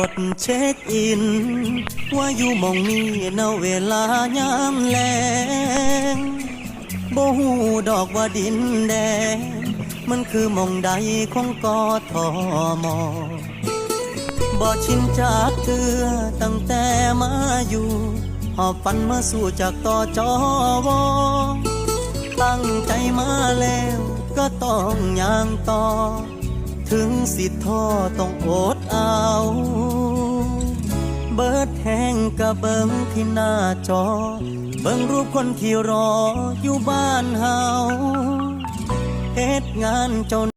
กดเช็คอิน ว่าอยู่มองนี้ณเวลายามแลงบ่หูดอกว่าดินแดง มันคือมองใดของกอทอมบ่ชินจากเตือตั้งแต่มาอยู่หอบฝันมาสู่จากต่อจอวอตั้งใจมาแล้วก็ต้องย่างต่อ ถึงสิท้อต้องอดเอา เบิดแห้งกะเบิงที่หน้าจอ เบิงรูปคนที่รออยู่บ้านเฮาเฮ็ดงานจน